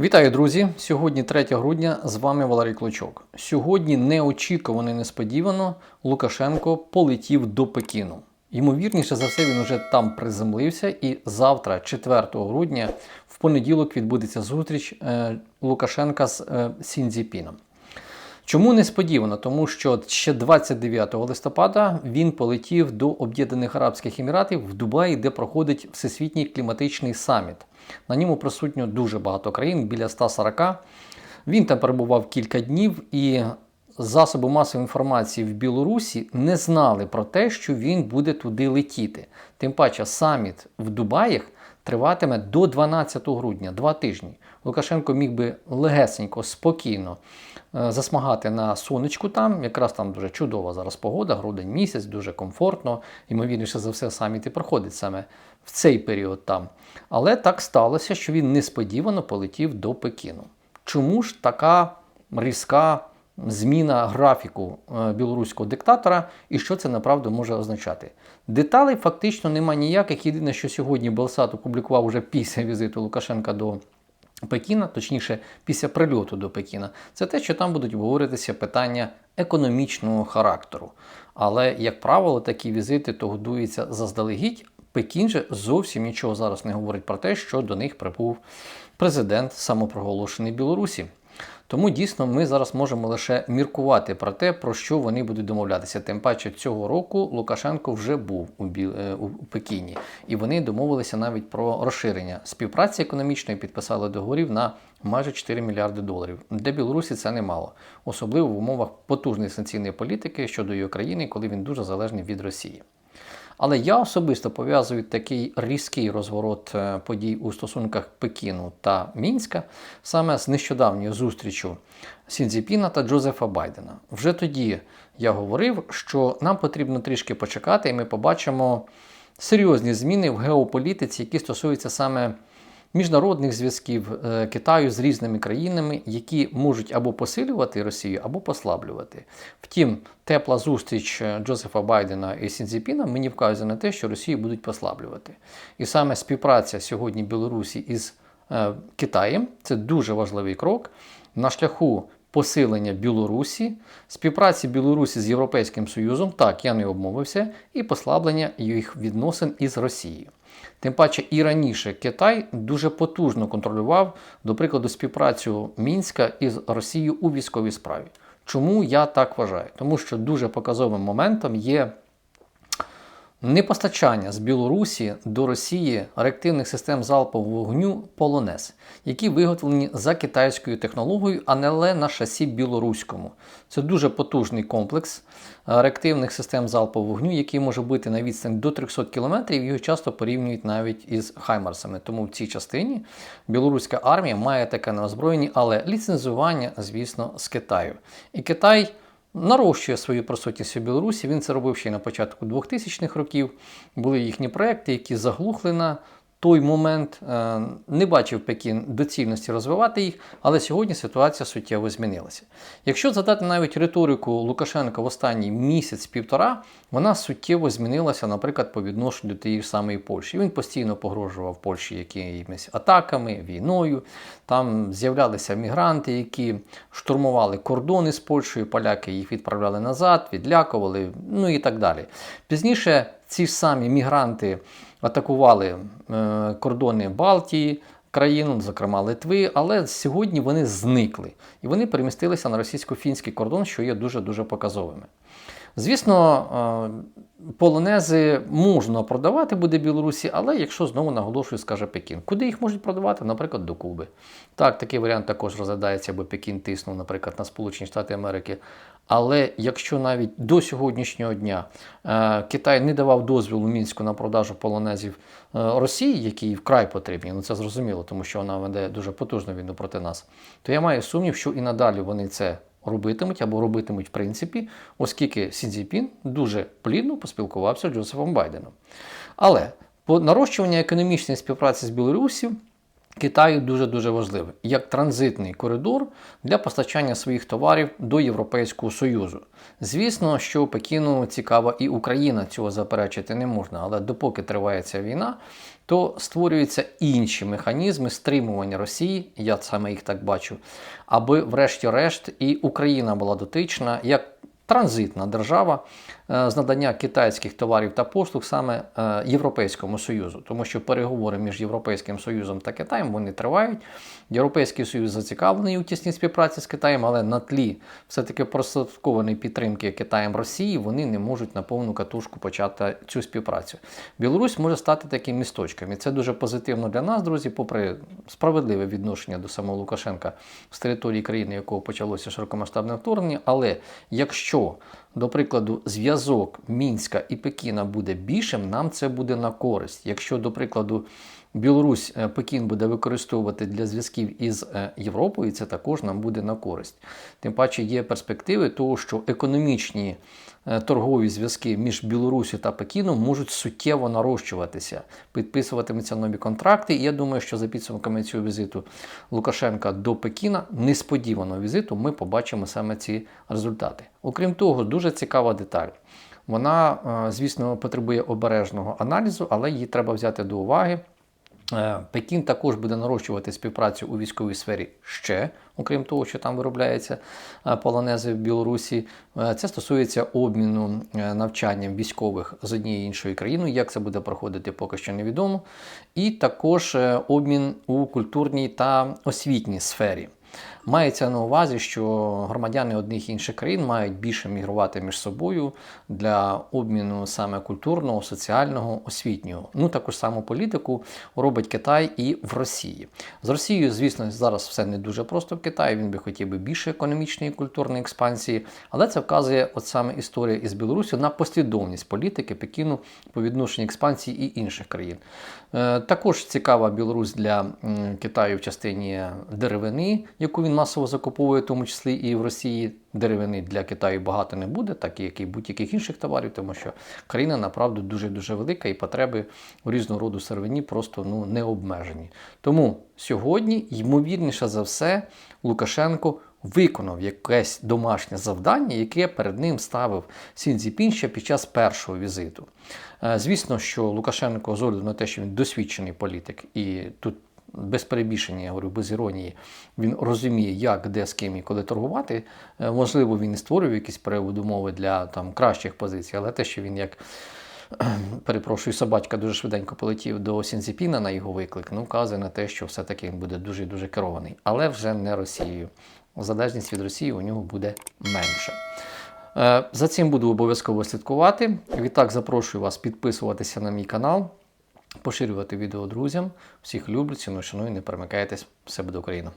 Вітаю, друзі! Сьогодні 3 грудня. З вами Валерій Клочок. Сьогодні неочікувано і несподівано Лукашенко полетів до Пекіну. Ймовірніше за все, він уже там приземлився, і завтра, 4 грудня, в понеділок відбудеться зустріч е, Лукашенка з е, Сінзіпіном. Чому несподівано? Тому що ще 29 листопада він полетів до Об'єднаних Арабських Еміратів в Дубаї, де проходить Всесвітній кліматичний саміт. На ньому присутньо дуже багато країн, біля 140. Він там перебував кілька днів, і засоби масової інформації в Білорусі не знали про те, що він буде туди летіти. Тим паче, саміт в Дубаях триватиме до 12 грудня, два тижні. Лукашенко міг би легесенько, спокійно е, засмагати на сонечку там. Якраз там дуже чудова зараз погода, грудень місяць, дуже комфортно. Ймовірніше за все, саміт і проходить саме в цей період там. Але так сталося, що він несподівано полетів до Пекіну. Чому ж така різка зміна графіку е, білоруського диктатора і що це направду може означати? Деталей фактично нема ніяких. Єдине, що сьогодні Белсат опублікував уже після візиту Лукашенка до Пекіна, точніше, після прильоту до Пекіна, це те, що там будуть обговоритися питання економічного характеру. Але, як правило, такі візити то годуються заздалегідь. Пекін же зовсім нічого зараз не говорить про те, що до них прибув президент самопроголошений Білорусі. Тому дійсно ми зараз можемо лише міркувати про те, про що вони будуть домовлятися. Тим паче цього року Лукашенко вже був у, Бі... Е, у Пекіні, і вони домовилися навіть про розширення співпраці економічної, підписали договорів на майже 4 мільярди доларів. Для Білорусі це немало, особливо в умовах потужної санкційної політики щодо її країни, коли він дуже залежний від Росії. Але я особисто пов'язую такий різкий розворот е, подій у стосунках Пекіну та Мінська саме з нещодавньою зустрічю Сінзіпіна та Джозефа Байдена. Вже тоді я говорив, що нам потрібно трішки почекати, і ми побачимо серйозні зміни в геополітиці, які стосуються саме міжнародних зв'язків е, Китаю з різними країнами, які можуть або посилювати Росію, або послаблювати. Втім, тепла зустріч е, Джозефа Байдена і Сінзіпіна мені вказує на те, що Росію будуть послаблювати. І саме співпраця сьогодні Білорусі із е, Китаєм це дуже важливий крок на шляху. Посилення Білорусі, співпраці Білорусі з Європейським Союзом, так я не обмовився, і послаблення їх відносин із Росією. Тим паче і раніше Китай дуже потужно контролював, до прикладу, співпрацю Мінська із Росією у військовій справі. Чому я так вважаю? Тому що дуже показовим моментом є непостачання з Білорусі до Росії реактивних систем залпового вогню Полонез, які виготовлені за китайською технологією, а не на шасі білоруському. Це дуже потужний комплекс реактивних систем залпового вогню, який може бути на відстань до 300 км, його часто порівнюють навіть із Хаймарсами. Тому в цій частині білоруська армія має таке на озброєнні, але ліцензування, звісно, з Китаю. І Китай нарощує свою присутність у Білорусі. Він це робив ще й на початку 2000-х років. Були їхні проекти, які заглухли на той момент. Е, не бачив Пекін доцільності розвивати їх, але сьогодні ситуація суттєво змінилася. Якщо задати навіть риторику Лукашенка в останній місяць-півтора, вона суттєво змінилася, наприклад, по відношенню до тієї ж самої Польщі. Він постійно погрожував Польщі якимись атаками, війною. Там з'являлися мігранти, які штурмували кордони з Польщею, поляки їх відправляли назад, відлякували, ну і так далі. Пізніше ці ж самі мігранти атакували е, кордони Балтії. Країн, зокрема Литви, але сьогодні вони зникли і вони перемістилися на російсько-фінський кордон, що є дуже-дуже показовими. Звісно, е, полонези можна продавати буде Білорусі, але якщо знову наголошую, скаже Пекін. Куди їх можуть продавати? Наприклад, до Куби. Так, такий варіант також розглядається, бо Пекін тиснув, наприклад, на Сполучені Штати Америки. Але якщо навіть до сьогоднішнього дня е, Китай не давав дозволу мінську на продажу полонезів е, Росії, які вкрай потрібні, ну це зрозуміло, тому що вона веде дуже потужну війну проти нас, то я маю сумнів, що і надалі вони це робитимуть або робитимуть в принципі, оскільки Сі Цзіпін дуже плідно поспілкувався з Джозефом Байденом. Але по нарощування економічної співпраці з Білорусі Китаю дуже-дуже важливий як транзитний коридор для постачання своїх товарів до Європейського Союзу. Звісно, що Пекіну цікава і Україна, цього заперечити не можна, але допоки триває ця війна, то створюються інші механізми стримування Росії, я саме їх так бачу, аби, врешті-решт, і Україна була дотична як транзитна держава е, з надання китайських товарів та послуг саме е, Європейському Союзу, тому що переговори між Європейським Союзом та Китаєм вони тривають. Європейський Союз зацікавлений у тісній співпраці з Китаєм, але на тлі все-таки прослідкованої підтримки Китаєм Росії вони не можуть на повну катушку почати цю співпрацю. Білорусь може стати таким місточком, і це дуже позитивно для нас, друзі, попри справедливе відношення до самого Лукашенка з території країни, якого почалося широкомасштабне вторгнення. Але якщо до прикладу, зв'язок Мінська і Пекіна буде більшим, нам це буде на користь. Якщо, до прикладу, Білорусь е, Пекін буде використовувати для зв'язків із е, Європою, це також нам буде на користь. Тим паче є перспективи того, що економічні е, торгові зв'язки між Білорусі та Пекіном можуть суттєво нарощуватися, підписуватимуться нові контракти. І я думаю, що за підсумками цього візиту Лукашенка до Пекіна, несподіваного візиту, ми побачимо саме ці результати. Окрім того, дуже цікава деталь. Вона, звісно, потребує обережного аналізу, але її треба взяти до уваги. Е, Пекін також буде нарощувати співпрацю у військовій сфері ще, окрім того, що там виробляється е, полонези в Білорусі. Е, це стосується обміну навчанням військових з однієї іншої країни. Як це буде проходити, поки що невідомо. І також обмін у культурній та освітній сфері. Мається на увазі, що громадяни одних інших країн мають більше мігрувати між собою для обміну саме культурного, соціального, освітнього. Ну таку ж саму політику робить Китай і в Росії. З Росією, звісно, зараз все не дуже просто в Китаї. Він би хотів би більше економічної і культурної експансії, але це вказує от саме історія із Білорусі на послідовність політики Пекіну по відношенню експансії і інших країн. Е, також цікава Білорусь для Китаю в частині деревини, яку він масово закуповує, в тому числі і в Росії. Деревини для Китаю багато не буде, так як і будь-яких інших товарів, тому що країна направду дуже-дуже велика і потреби у різного роду сировині просто ну, не обмежені. Тому сьогодні, ймовірніше за все, Лукашенко виконав якесь домашнє завдання, яке перед ним ставив Сінзіпін ще під час першого візиту. Е, звісно, що Лукашенко з огляду на те, що він досвідчений політик, і тут без перебільшення, я говорю, без іронії, він розуміє, як, де, з ким і коли торгувати. Е, можливо, він і створює якісь переводи умови для там, кращих позицій, але те, що він як. Перепрошую, собачка дуже швиденько полетів до Сінзіпіна на його виклик, ну вказує на те, що все-таки він буде дуже дуже керований, але вже не Росією. Залежність від Росії у нього буде менше. Е, за цим буду обов'язково слідкувати. Відтак запрошую вас підписуватися на мій канал, поширювати відео друзям. Всіх люблю, ціну шаную, не перемикайтесь. Все буде Україна!